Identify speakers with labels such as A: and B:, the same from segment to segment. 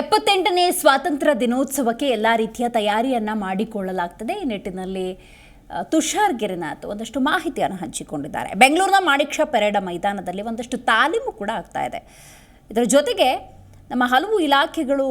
A: ಎಪ್ಪತ್ತೆಂಟನೇ ಸ್ವಾತಂತ್ರ್ಯ ದಿನೋತ್ಸವಕ್ಕೆ ಎಲ್ಲ ರೀತಿಯ ತಯಾರಿಯನ್ನು ಮಾಡಿಕೊಳ್ಳಲಾಗ್ತದೆ. ಈ ನಿಟ್ಟಿನಲ್ಲಿ ತುಷಾರ್ ಗಿರಿನಾಥ್ ಒಂದಷ್ಟು ಮಾಹಿತಿಯನ್ನು ಹಂಚಿಕೊಂಡಿದ್ದಾರೆ. ಬೆಂಗಳೂರಿನ ಮಾಣಿಕ್ಷ ಪೆರೇಡ ಮೈದಾನದಲ್ಲಿ ಒಂದಷ್ಟು ತಾಲೀಮು ಕೂಡ ಆಗ್ತಾ ಇದೆ. ಇದರ ಜೊತೆಗೆ ನಮ್ಮ ಹಲವು ಇಲಾಖೆಗಳು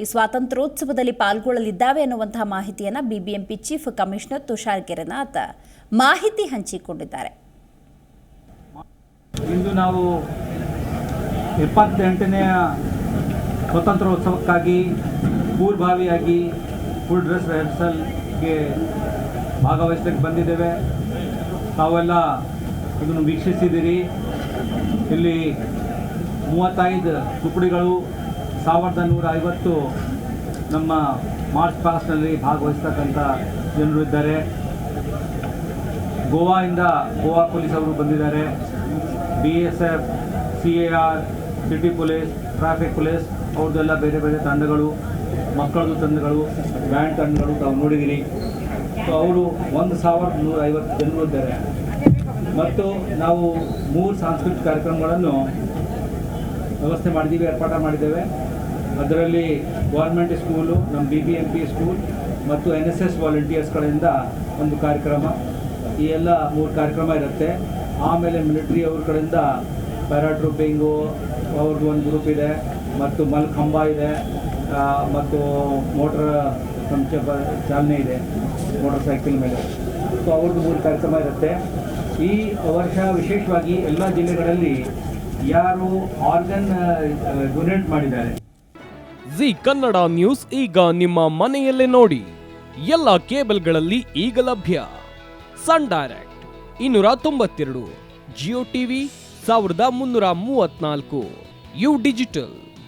A: ಈ ಸ್ವಾತಂತ್ರ್ಯೋತ್ಸವದಲ್ಲಿ ಪಾಲ್ಗೊಳ್ಳಲಿದ್ದಾವೆ ಅನ್ನುವಂತಹ ಮಾಹಿತಿಯನ್ನು B B M P chief commissioner Tushar Girinath ಮಾಹಿತಿ ಹಂಚಿಕೊಂಡಿದ್ದಾರೆ.
B: ಇಂದು ನಾವು ಎಪ್ಪತ್ತೆಂಟನೆಯ ಸ್ವಾತಂತ್ರ್ಯೋತ್ಸವಕ್ಕಾಗಿ ಪೂರ್ವಭಾವಿಯಾಗಿ ಫುಲ್ ಡ್ರೆಸ್ ರಿಹರ್ಸಲ್ಗೆ ಭಾಗವಹಿಸಲಿಕ್ಕೆ ಬಂದಿದ್ದೇವೆ. ತಾವೆಲ್ಲ ಇದನ್ನು ವೀಕ್ಷಿಸಿದ್ದೀರಿ. ಇಲ್ಲಿ ಮೂವತ್ತೈದು ತುಕಡಿಗಳು, ಸಾವಿರದ ನೂರ ಐವತ್ತು ನಮ್ಮ ಮಾರ್ಚ್ ಪಾಸ್ಟ್ನಲ್ಲಿ ಭಾಗವಹಿಸ್ತಕ್ಕಂಥ ಜನರು ಇದ್ದಾರೆ. ಗೋವಾದಿಂದ ಗೋವಾ ಪೊಲೀಸ್ ಅವರು ಬಂದಿದ್ದಾರೆ. B S F C A R city police traffic police ಅವ್ರದ್ದೆಲ್ಲ ಬೇರೆ ಬೇರೆ ತಂಡಗಳು, ಮಕ್ಕಳದ್ದು ತಂಡಗಳು, ಬ್ಯಾಂಡ್ ತಂಡಗಳು ತಾವು ನೋಡಿದ್ದೀರಿ ಸೊ ಅವರು ಒಂದು ಸಾವಿರದ ನೂರ ಐವತ್ತು ಜನರು ಇದ್ದಾರೆ. ಮತ್ತು ನಾವು ಮೂರು ಸಾಂಸ್ಕೃತಿಕ ಕಾರ್ಯಕ್ರಮಗಳನ್ನು ವ್ಯವಸ್ಥೆ ಮಾಡಿದ್ದೀವಿ, ಏರ್ಪಾಟ ಮಾಡಿದ್ದೇವೆ. ಅದರಲ್ಲಿ ಗೌರ್ಮೆಂಟ್ ಸ್ಕೂಲು ನಮ್ಮ B B M P school ಮತ್ತು ಎನ್ ಎಸ್ ಎಸ್ ವಾಲಂಟಿಯರ್ಸ್ಗಳಿಂದ ಒಂದು ಕಾರ್ಯಕ್ರಮ. ಈ ಎಲ್ಲ ಮೂರು ಕಾರ್ಯಕ್ರಮ ಇರುತ್ತೆ. ಆಮೇಲೆ ಮಿಲಿಟ್ರಿ ಅವ್ರ ಕಡೆಯಿಂದ ಪ್ಯಾರಾಟ್ರೂಪಿಂಗು ಅವ್ರದ್ದು ಒಂದು ಗ್ರೂಪ್ ಇದೆ. ಮತ್ತು ಮಲ್ಖಂಬ ಇದೆ ಮತ್ತು ಮೋಟ್ರ್ ಚಾಲನೆ ಇದೆ, ಮೋಟರ್ ಸೈಕಲ್ ಮೇಲೆ. ಸೊ ಅವ್ರದ್ದು ಮೂರು ಕಾರ್ಯಕ್ರಮ ಇರುತ್ತೆ. ಈ ವರ್ಷ ವಿಶೇಷವಾಗಿ ಎಲ್ಲ ಜಿಲ್ಲೆಗಳಲ್ಲಿ ಯಾರು ಆರ್ಗನ್ ಡೊನೇಟ್ ಮಾಡಿದ್ದಾರೆ.
C: ಜಿ ಕನ್ನಡ ನ್ಯೂಸ್ ಈಗ ನಿಮ್ಮ ಮನೆಯಲ್ಲೇ ನೋಡಿ. ಎಲ್ಲ ಕೇಬಲ್ಗಳಲ್ಲಿ ಈಗ ಲಭ್ಯ. ಸನ್ ಡೈರೆಕ್ಟ್ ಇನ್ನೂರ ತೊಂಬತ್ತೆರಡು, ಜಿಯೋ ಟಿವಿ ಸಾವಿರದ ಮುನ್ನೂರ ಮೂವತ್ನಾಲ್ಕು ಯು ಡಿಜಿಟಲ್.